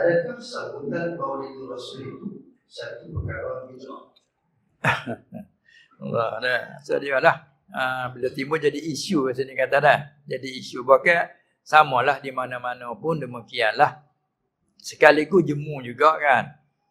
adakah sambutan maulid Rasul itu satu perkara bid'ah? Allah dah. So dia lah. Ha, bila timbul jadi isu macam ni kata dah. Jadi isu bahkan samalah di mana-mana pun demikianlah. Sekaligus jemu juga kan.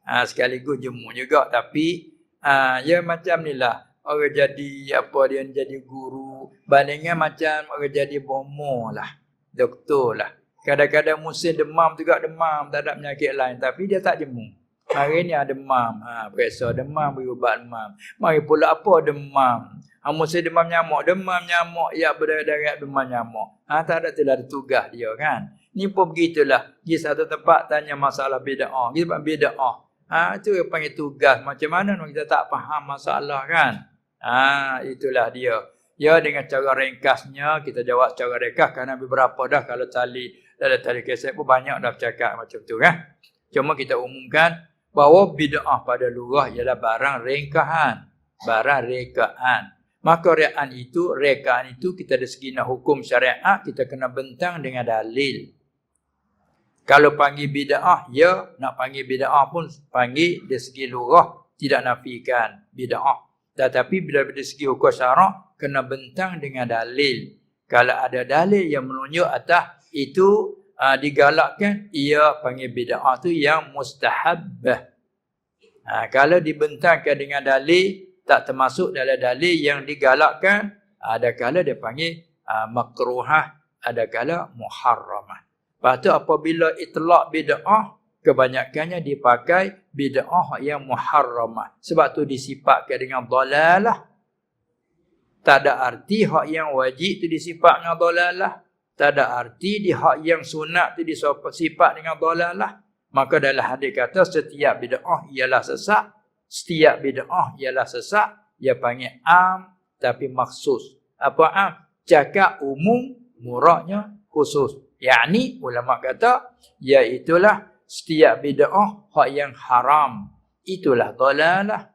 Ha, sekaligus jemu juga tapi ha, ya macam ni lah. Orang jadi apa dia jadi guru. Bandingkan macam orang jadi bomo lah. Doktor lah. Kadang-kadang musim demam juga demam. Tak ada penyakit lain. Tapi dia tak jemu. Hari ni ada demam. Ha, periksa demam, beri ubat demam. Mari pula apa demam. Ha, musim demam nyamuk. Demam nyamuk. Ya berdarah demam nyamuk. Ha, tak ada tidak ada tugas dia kan. Ni pun begitulah. Pergi satu tempat tanya masalah bida'ah. Pergi tempat bida'ah. Ha, itu yang panggil tugas. Macam mana kita tak faham masalah kan. Ha, itulah dia. Ya dengan cara ringkasnya kita jawab secara ringkas kerana beberapa dah kalau tali ada tali keset pun banyak dah cakap macam tu kan. Cuma kita umumkan bahawa bid'ah pada lurah ialah barang ringkahan, barang rekaan. Maka rekaan itu, rekaan itu kita dari segi nak hukum syariat kita kena bentang dengan dalil. Kalau panggil bid'ah, ya nak panggil bid'ah pun panggil dari segi lurah tidak nafikan bid'ah. Tetapi bila dari segi hukum syarak kena bentang dengan dalil. Kalau ada dalil yang menunjuk atas itu uh, digalakkan, ia panggil bid'ah tu yang mustahab. Uh, kalau dibentangkan dengan dalil, tak termasuk dalam dalil yang digalakkan, ada kala dia panggil uh, makruhah, ada kala muharramah. Tu apabila itlak bid'ah, kebanyakannya dipakai bid'ah yang muharramah. Sebab tu disifatkan dengan dalalah, tak ada arti hak yang wajib tu disifat dengan dolalah. Tak ada arti di hak yang sunat tu disifat dengan dolalah. Maka dalam hadis kata setiap bid'ah ialah sesak. Setiap bid'ah ialah sesak. Ia panggil am tapi maksus. Apa am? Cakap umum muraknya khusus. Yang ni ulama kata iaitulah setiap bid'ah hak yang haram. Itulah dolalah.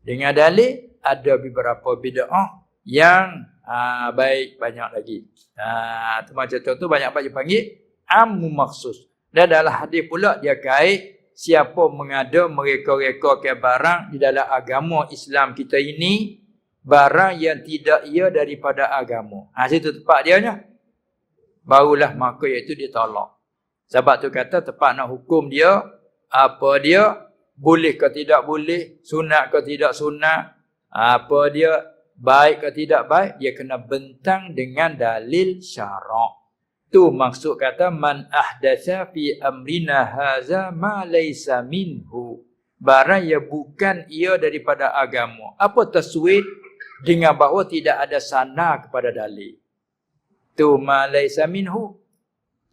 Dengan dalil ada beberapa bid'ah yang aa, baik banyak lagi. Tu macam tu banyak banyak panggil ammu maksus. Dan dalam hadis pula dia kait siapa mengada mereka-reka ke barang di dalam agama Islam kita ini barang yang tidak ia daripada agama. Ha situ tempat dia nya. Barulah maka iaitu ditolak. Sebab tu kata tempat nak hukum dia apa dia boleh ke tidak boleh, sunat ke tidak sunat, apa dia baik ke tidak baik dia kena bentang dengan dalil syarak. Tu maksud kata man ahdatsa fi amrina haza ma laysa minhu. Barang yang bukan ia daripada agama. Apa taswid dengan bahawa tidak ada sana kepada dalil. Tu ma laysa minhu.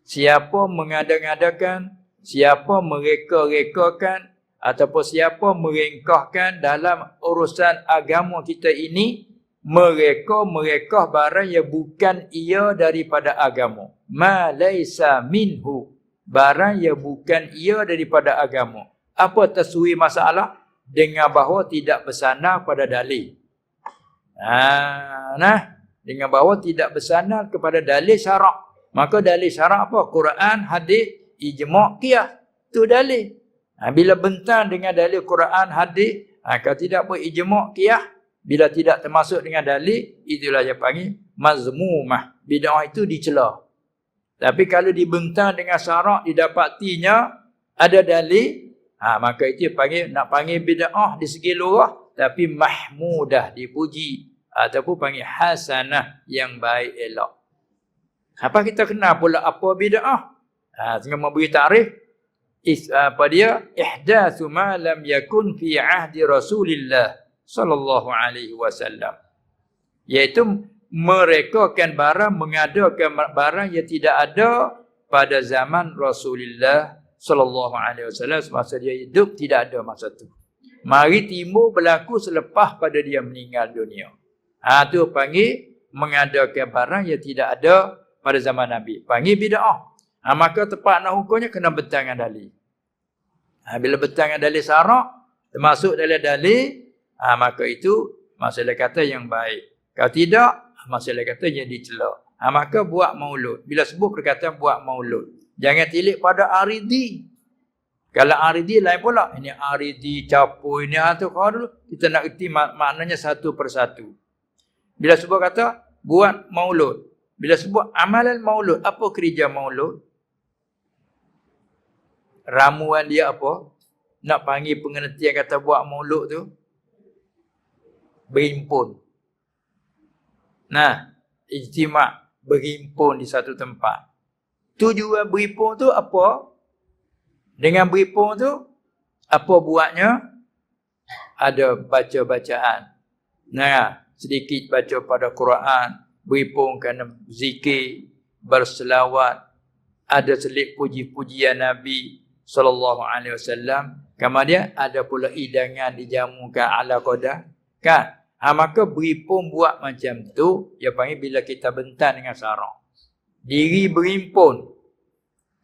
Siapa mengada-ngadakan siapa mereka-rekakan ataupun siapa meringkahkan dalam urusan agama kita ini mereka-mereka barang yang bukan ia daripada agama. Ma laisa minhu. Barang yang bukan ia daripada agama. Apa taswi masalah? Dengan bahawa tidak bersandar pada dalil. Ha, nah. Dengan bahawa tidak bersandar kepada dalil syarak. Maka dalil syarak apa? Quran hadis ijma' qiyas. Tu dalil. Ha, bila bentang dengan dalil Quran, hadis, ha, kalau tidak pun ijma' qiyah, bila tidak termasuk dengan dalil, itulah yang panggil mazmumah. Bid'ah itu dicela. Tapi kalau dibentang dengan syarak, didapatinya ada dalil, ha, maka itu panggil nak panggil bid'ah di segi luar, tapi mahmudah, dipuji. Ataupun panggil hasanah yang baik elok. Apa kita kenal pula apa bid'ah? Ha, tengah memberi tarikh, is, apa dia ihdatsu ma lam yakun fi ahdi Rasulillah sallallahu alaihi wasallam. Iaitu mereka kan barang mengadakan barang yang tidak ada pada zaman Rasulullah sallallahu alaihi wasallam semasa dia hidup tidak ada masa tu. Mari timbul berlaku selepas pada dia meninggal dunia. Ha tu panggil mengadakan barang yang tidak ada pada zaman Nabi. Panggil bid'ah. Ha, maka tepat nak hukumnya kena bertangan dalil. Ha, bila bertangan dalil syarak, termasuk dalam dalil, ha, maka itu masalah kata yang baik. Kalau tidak, masalah kata yang dicela. Ha, maka buat maulud. Bila sebut perkataan buat maulud. Jangan tilik pada aridi. Kalau aridi lain pula. Ini aridi, capu, ini ha, tu kau dulu. Kita nak erti mak- maknanya satu persatu. Bila sebut kata buat maulud. Bila sebut amalan maulud, apa kerja maulud? Ramuan dia apa? Nak panggil pengertian kata buat maulud tu? Berhimpun. Nah, ijtima' berhimpun di satu tempat. Tujuan berhimpun tu apa? Dengan berhimpun tu, apa buatnya? Ada baca-bacaan. Nah, sedikit baca pada Quran, berhimpun kerana zikir, berselawat, ada selit puji-pujian Nabi sallallahu alaihi wasallam. Kemudian ada pula hidangan dijamukan ala qada. Kan? Ha, maka berhimpun buat macam tu, dia panggil bila kita bentan dengan sarang. Diri berhimpun.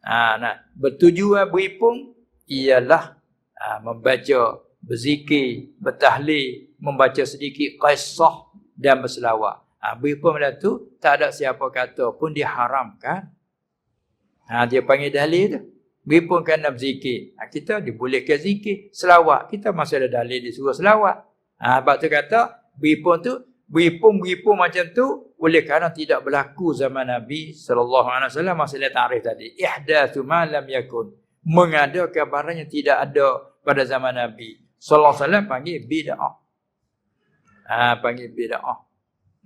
Ha, nah, bertujuan berhimpun ialah ha, membaca, berzikir, bertahlil, membaca sedikit qisah dan berselawat. Ha, berhimpun macam tu, tak ada siapa kata pun diharamkan. Ha, dia panggil dalil tu. Berhimpun kerana berzikir. Ha, kita dibolehkan zikir. Selawat. Kita masih ada dalil disuruh selawat. Ha, sebab tu kata, berhimpun tu, berhimpun-berhimpun macam tu, oleh kerana tidak berlaku zaman Nabi SAW, masalah ta'rif tadi. Ihdathu ma lam yakun. Mengadakan barang yang tidak ada pada zaman Nabi. SAW panggil bid'ah. Ha, panggil bid'ah.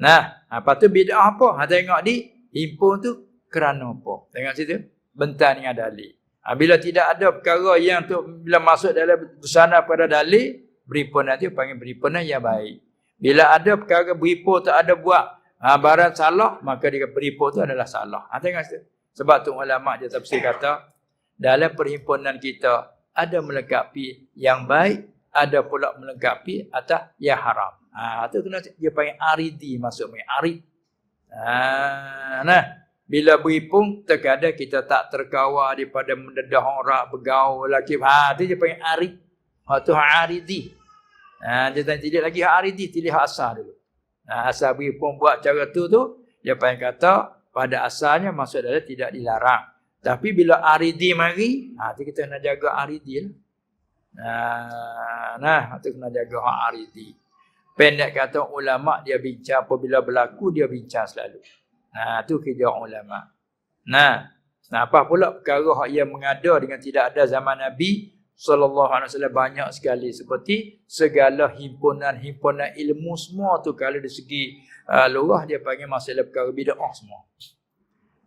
Nah, apa tu bid'ah apa? Ha, tengok di, himpun tu kerana apa? Tengok situ. Bentar dengan dalil. Ha, bila tidak ada perkara yang tu, bila masuk dalam busana pada dalil, berhimpun nanti panggil berhimpunan yang baik. Bila ada perkara beripo tak ada buat ha, barang salah, maka dia beripo tu adalah salah. Ha, tengok situ. Sebab tu ulama dia tafsir kata, dalam perhimpunan kita ada melengkapi yang baik, ada pula melengkapi atas yang haram. Ha, tu kena dia panggil aridi masuk main arid. Ha, nah, bila berhimpun terkadang kita tak terkawal daripada mendedah orang bergaul lagi. Ha, tu dia panggil arid. Ha, tu aridi. Ha, dia tak tidak lagi hak aridi, tidak hak asal dulu. Ha, asal beri pun buat cara tu tu, dia pengen kata pada asalnya maksud dia tidak dilarang. Tapi bila aridi mari, ha, tu kita nak jaga aridi lah. Ha, nah, tu kena jaga hak aridi. Pendek kata ulama dia bincang apabila berlaku dia bincang selalu. Nah, tu kerja ulama. Nah, nah apa pula perkara yang mengada dengan tidak ada zaman Nabi, sallallahu alaihi wasallam banyak sekali seperti segala himpunan-himpunan ilmu semua tu kalau dari segi uh, lurah dia panggil masalah perkara bid'ah semua.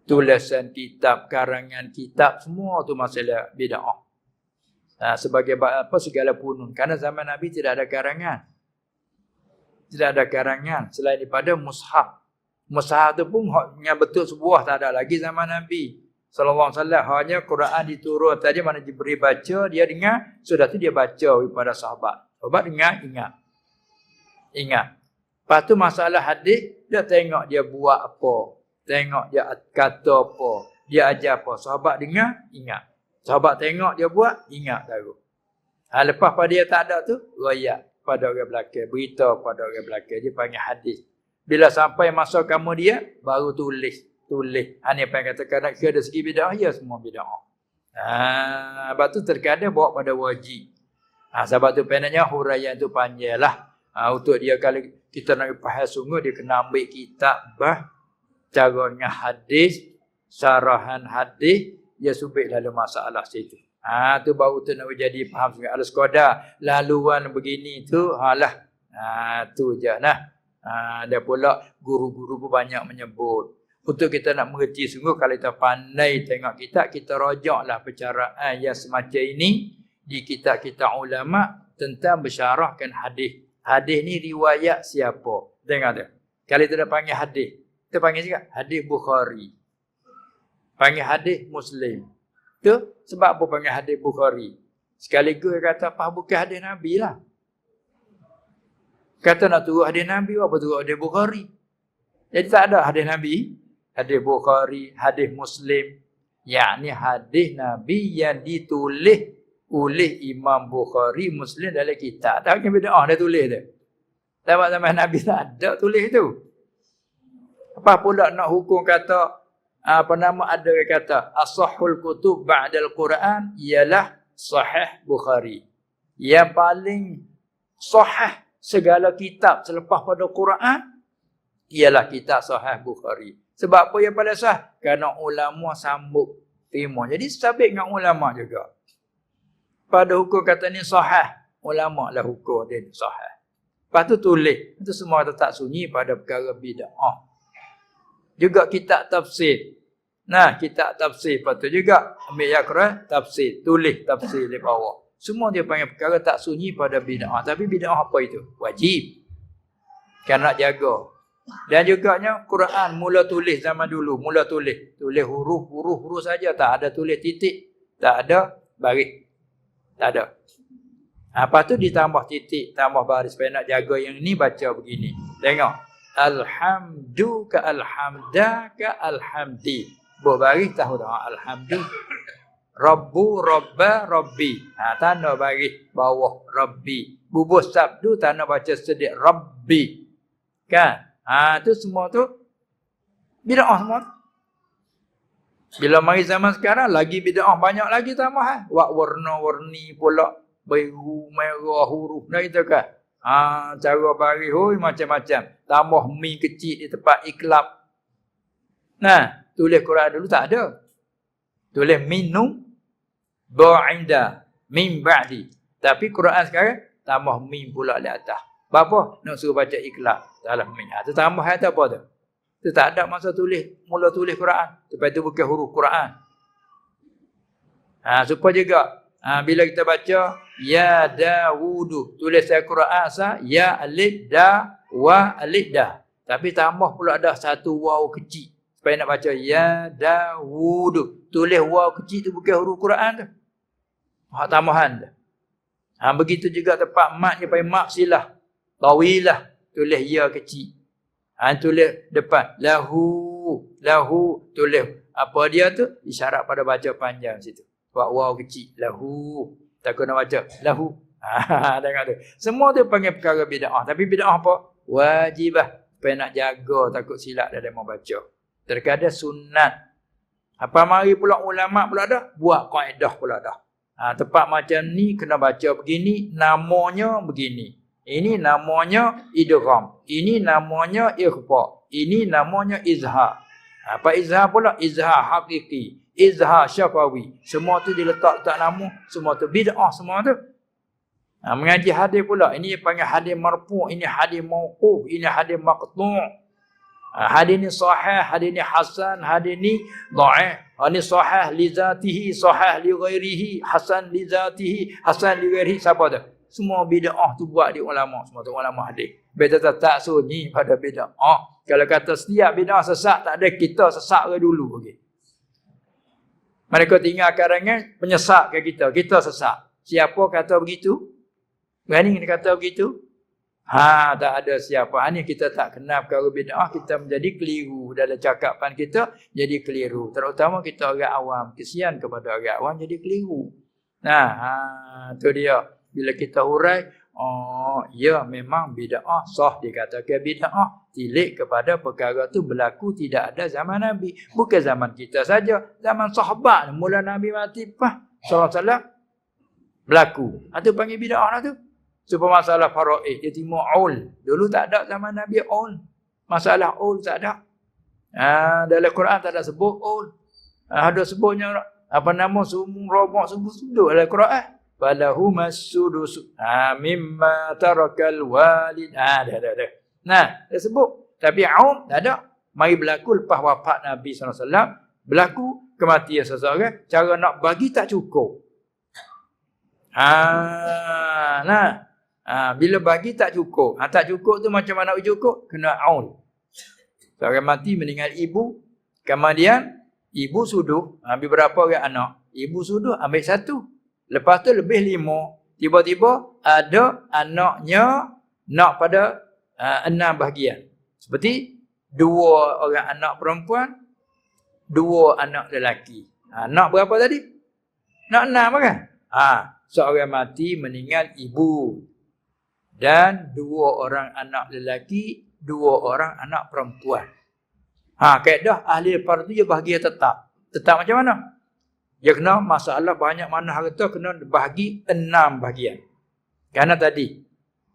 Tulisan kitab, karangan kitab semua tu masalah bid'ah. Uh, sebagai apa segala punun karena zaman Nabi tidak ada karangan. Tidak ada karangan selain daripada mushaf. Mushaf tu pun yang betul sebuah tak ada lagi zaman Nabi sallallahu alaihi wasallam. Hanya Quran diturun tadi mana diberi baca dia dengar sudah tu dia baca kepada sahabat. Sahabat dengar ingat. Ingat. Lepas tu masalah hadis dia tengok dia buat apa. Tengok dia kata apa. Dia ajar apa. Sahabat dengar ingat. Sahabat tengok dia buat ingat tahu. Ha, lepas pada dia tak ada tu royak pada orang belakang. Berita pada orang belakang. Dia panggil hadis. Bila sampai masa kamu dia baru tulis tulis. Ha ni apa yang katakan nak kira segi bid'ah ya semua bid'ah. Ha sebab tu terkadang bawa pada wajib. Ha sebab tu pendeknya huraian tu panjanglah. Ha untuk dia kalau kita nak faham sungguh dia kena ambil kitab bah cara dengan hadis, syarahan hadis, dia subik lalu masalah situ. Ha tu baru tu nak jadi faham sungguh al skoda laluan begini tu halah. Ha tu je nah. Ha, dia pula guru-guru pun banyak menyebut untuk kita nak mengerti sungguh kalau kita pandai tengok kitab kita rujaklah percaraan yang semacam ini di kitab-kitab ulama tentang bersyarahkan hadis. Hadis ni riwayat siapa? Tengok tu. Kalau kita dah panggil hadis, kita panggil juga hadis Bukhari. Panggil hadis Muslim. Tu sebab apa panggil hadis Bukhari? Sekaligus dia kata apa bukan hadis Nabi lah. Kata nak turut hadis Nabi apa turut hadis Bukhari? Jadi tak ada hadis Nabi, hadis Bukhari, hadis Muslim, yakni hadis Nabi yang ditulis oleh Imam Bukhari Muslim dalam kitab. Tak kena beda dia tulis tu. Zaman zaman Nabi tak ada tulis tu. Apa pula nak hukum kata apa nama ada yang kata asahul kutub ba'dal Quran ialah Sahih Bukhari. Yang paling sahih segala kitab selepas pada Quran ialah kitab Sahih Bukhari. Sebab apa yang paling sah? Kerana ulama sambut terima. Jadi sabit dengan ulama juga. Pada hukum kata ni sahih. Ulama lah hukum dia ni sahih. Lepas tu tulis. Itu semua tak sunyi pada perkara bid'ah. Juga kitab tafsir. Nah, kitab tafsir. Lepas tu juga ambil Quran, tafsir. Tulis tafsir di bawah. Semua dia panggil perkara tak sunyi pada bid'ah. Tapi bid'ah apa itu? Wajib. Kan nak jaga. Dan juga nya Quran mula tulis zaman dulu, mula tulis. Tulis huruf, huruf, saja tak ada tulis titik, tak ada baris. Tak ada. Apa tu ditambah titik, tambah baris supaya nak jaga yang ni baca begini. Tengok. Alhamdu ka alhamda ka alhamdi. Buat baris tahu tak? Alhamdu. Rabbu rabba rabbi. Ha, tanda baris bawah rabbi. Bubuh sabdu tanda baca sedik rabbi. Kan? Ha tu semua tu bid'ah semua. Bila mari zaman sekarang lagi bid'ah banyak lagi tambah ha. Wak warna-warni pula biru merah huruf dah itu kan. Ha cara baris hoi macam-macam. Tambah mi kecil di tempat iklab. Nah, tulis Quran dulu tak ada. Tulis minum ba'inda min ba'di. Tapi Quran sekarang tambah min pula di atas. Bapa nak suruh baca ikhlas dalam minyak. Tu tambah ayat apa tu? Tu tak ada masa tulis, mula tulis Quran. Lepas tu bukan huruf Quran. Ha, supaya juga ha, bila kita baca ya Dawud tulis saya Quran sah ya alif da wa alif da. Tapi tambah pula ada satu waw kecil supaya nak baca ya Dawud. Tulis waw kecil tu bukan huruf Quran tu. Hak tambahan tu. Ha, begitu juga tempat mak ni pai mak silah tawilah tulis ya kecil. Ha tulis depan. Lahu lahu tulis apa dia tu? Isyarat pada baca panjang situ. Buat waw kecil. Lahu. Tak kena baca. Lahu. Ha tengok tu. Semua tu panggil perkara bidah. Tapi bidah apa? Wajibah. Supaya nak jaga takut silap dalam membaca terkadang sunat. Apa mari pula ulama pula dah? Buat kaedah pula dah. Ha, tempat macam ni kena baca begini namanya begini ini namanya idgham. Ini namanya ikhfa. Ini namanya izhar. Apa izhar pula? Izhar hakiki. Izhar syafawi. Semua tu diletak tak nama. Semua tu bid'ah semua tu. Ha, mengaji hadis pula. Ini panggil hadis marfu'. Ini hadis mawquf. Ini hadis maqtu'. Ha, hadis ni sahih. Hadis ni hasan. Hadis ni da'ih. Ini sahih li zatihi. Sahih li ghairihi. Hasan li zatihi. Hasan li ghairihi. Siapa tu? Semua bid'ah tu buat di ulama. Semua tu ulama hadis. Beda tak, tak sunyi pada bid'ah. Kalau kata setiap bid'ah sesak, tak ada kita sesak ke dulu. Okay. Mereka tinggal karangan penyesak ke kita. Kita sesak. Siapa kata begitu? Berani kena kata begitu? Ha, tak ada siapa. Ini kita tak kenal perkara bid'ah. Kita menjadi keliru dalam cakapan kita. Jadi keliru. Terutama kita orang awam. Kesian kepada orang awam jadi keliru. Nah, ha, tu dia bila kita hurai oh ya memang bid'ah sah dikatakan bid'ah tilik kepada perkara tu berlaku tidak ada zaman nabi. Bukan zaman kita saja zaman sahabat. Mula nabi mati pah sallallahu berlaku. Itu ha, panggil bid'ah lah tu. Supaya masalah faraid dia timur ul dulu tak ada zaman nabi ul masalah ul tak ada. Ha, dalam Quran tak ada sebut ul ha, ada sebutnya apa nama sumur robok sebut sebut dalam Quran falahu masudus ha mimma tarakal walid ha dah dah dah nah dia sebut tapi aum tak ada. Mari berlaku lepas wafat Nabi SAW berlaku kematian seseorang cara nak bagi tak cukup. Ha nah ha, bila bagi tak cukup. Ha, tak cukup tu macam mana nak cukup? Kena aun seorang mati meninggal ibu kemudian ibu suduh ambil berapa orang anak? Ibu suduh ambil satu Lepas tu lebih lima. Tiba-tiba ada anaknya nak pada uh, enam bahagian. Seperti dua orang anak perempuan, dua anak lelaki. Ha, nak berapa tadi? Nak enam kan? Ha, seorang mati meninggal ibu. Dan dua orang anak lelaki, dua orang anak perempuan. Ha, kaedah ahli fardu dia bahagia tetap. Tetap macam mana? Dia kena masalah banyak mana harta kena bahagi enam bahagian. Karena tadi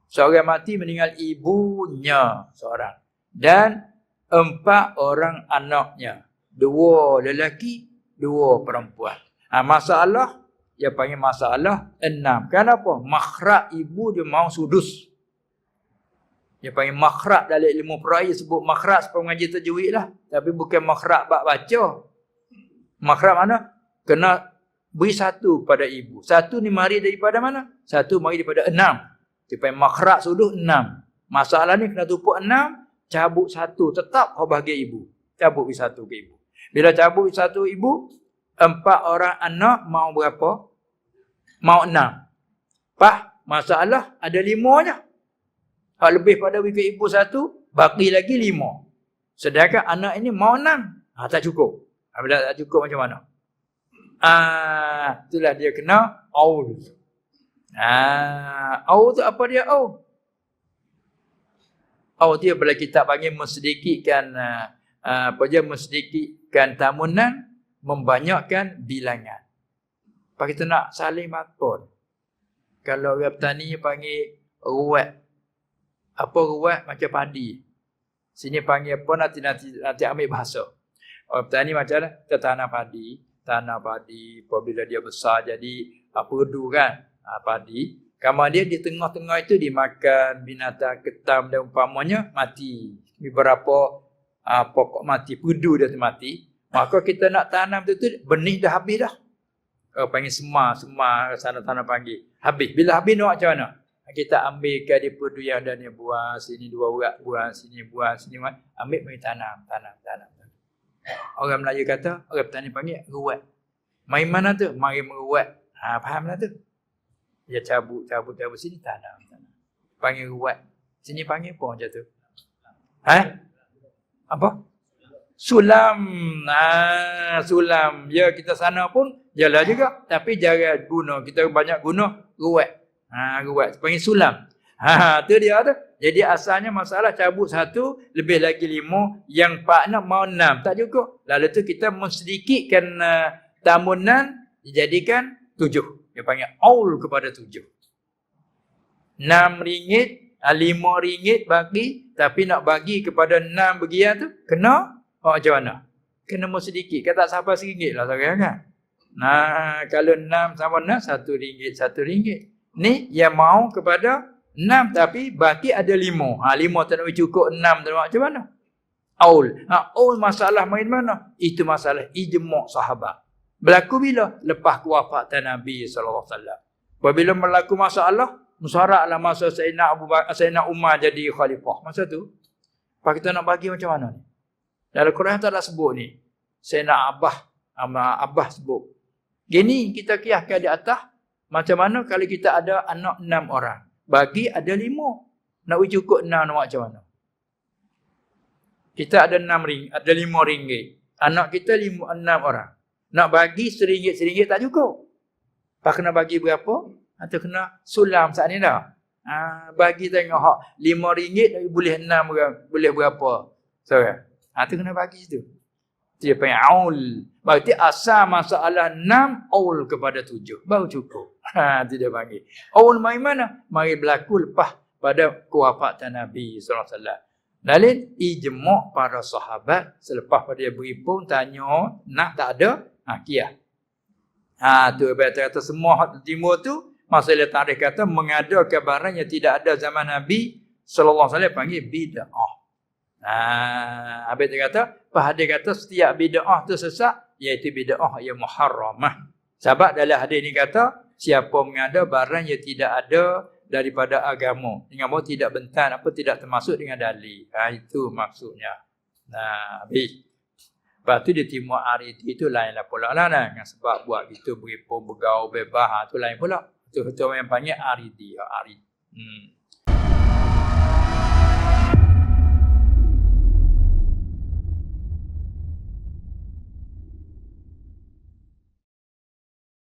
seorang mati meninggal ibunya seorang dan empat orang anaknya. Dua lelaki, dua perempuan. Ha, masalah dia panggil masalah enam. Kenapa? Makrak ibu dia mau sudus. Dia panggil makrak dalam ilmu peraya sebut makrak sebab mengaji tajwid lah. Tapi bukan makrak bak baca. Makrak mana? Kena beri satu pada ibu. Satu ni mari daripada mana? Satu mari daripada enam. Dia panggil makrak suduh enam. Masalah ni kena tumpuk enam. Cabut satu. Tetap kau bahagia ibu. Cabut beri satu ke ibu. Bila cabut satu ibu. Empat orang anak mau berapa? Mau enam. Pah, masalah ada lima je. Hak lebih pada wifi ibu satu, baki lagi lima. Sedangkan anak ini mau enam. Ha, tak cukup. Bila tak cukup macam mana? Ah, itulah dia kena aul. Ah, aul tu apa dia aul? Aul dia bila kita panggil mensedikitkan uh, apa dia mensedikitkan tamunan, membanyakkan bilangan. Apa kita nak saling makon. Kalau orang petani panggil ruat apa ruat macam padi. Sini panggil apa nanti nanti nanti ambil bahasa. Orang petani macam mana? Kita tanam padi, tanam padi apabila dia besar jadi apa redu kan? Ha, padi. Kamar dia di tengah-tengah itu dimakan binatang ketam dan umpamanya mati. Beberapa ha, pokok mati, perdu dia mati. Maka kita nak tanam tu, tu benih dah habis dah. Orang panggil semar, semar sana tanam panggil. Habis. Bila habis nak macam mana? kita ambilkan di perdu yang ada ni buah sini dua urat buah sini buah sini ambil mari tanam tanam tanam orang Melayu kata orang petani panggil ruat mai mana tu? Mari meruat ha fahamlah tu? Dia cabut cabut cabut sini tanam tanam panggil ruat sini panggil apa macam tu. Ha? Apa? Sulam. Ah sulam. Ya kita sana pun jalan juga. Tapi jangan guna. Kita banyak guna ruat Ha, buat. Panggil sulam. Ha, tu dia tu. Jadi asalnya masalah cabut satu, lebih lagi lima, yang empat nak mau enam. Tak cukup. Lalu tu kita mensedikitkan uh, tamunan, dijadikan tujuh. Dia panggil aul kepada tujuh. Enam ringgit, uh, lima ringgit bagi, tapi nak bagi kepada enam bagian tu, kena oh, macam mana? Kena mau sedikit. Kata siapa seringgit lah sekarang kan? Nah, kalau enam sama enam, satu ringgit, satu ringgit. Ni yang mau kepada enam tapi baki ada lima. Ha lima tak nak cukup enam tak nak macam mana? Aul. Ha aul masalah main mana? Itu masalah ijma' sahabat. Berlaku bila? Lepas kewafatan Nabi wasallam. Apabila berlaku masalah, musyaraklah masa Sayyidina Abu Bakar, Sayyidina Umar jadi khalifah. Masa tu, apa kita nak bagi macam mana? Dalam Quran tak ada sebut ni. Sayyidina Abah, Abah sebut. Gini kita kiaskan di atas, macam mana kalau kita ada anak enam orang? Bagi ada lima. Nak cukup enam nak macam mana? Kita ada enam ring, ada lima ringgit. Anak kita lima, enam orang. Nak bagi seringgit-seringgit tak cukup. Pak kena bagi berapa? Atau kena sulam saat ni dah. Ha, bagi tengok hak lima ringgit boleh enam orang. Boleh berapa? So, ha, tu kena bagi situ. Dia panggil aul. Berarti asal masalah enam aul kepada tujuh. Baru cukup. Ha, itu dia panggil. Aul mai mana? Mari berlaku lepas pada kewafatan Nabi SAW. Dalil ijma' para sahabat selepas pada dia beri pun tanya nak tak ada ha kiyah. Ha tu kata kata semua hak timur tu masalah tarikh kata mengada kabaran yang tidak ada zaman Nabi sallallahu alaihi wasallam panggil bid'ah. Ha, habis dia kata, apa dia kata setiap bid'ah tu sesat iaitu bid'ah yang muharramah. Sebab dalam hadis ni kata, siapa mengada barang yang tidak ada daripada agama. Dengan bahawa tidak bentan apa tidak termasuk dengan dalil. Ha, itu maksudnya. Nah, habis. Lepas tu dia timur hari itu lainlah pula lah. Nah. Sebab buat gitu, beripun, bergaul, bebas. Ha, itu lain pula. Itu, itu yang panggil aridi. Aridi. Hmm.